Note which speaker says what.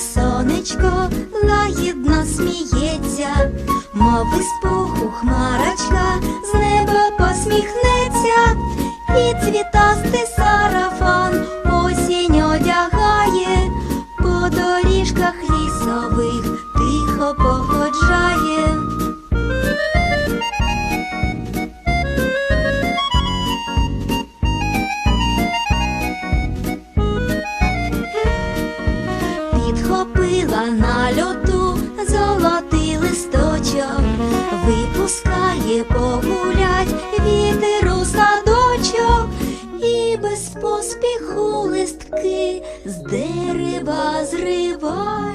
Speaker 1: сонечко лагідно сміється, мов із пуху хмарочка з неба посміхнеться, і цвітастий сарафан осінь одягає, по доріжках лісових Підхопила на льоту золотий листочок, випускає погулять вітер у садочок, і без поспіху листки з дерева зриває.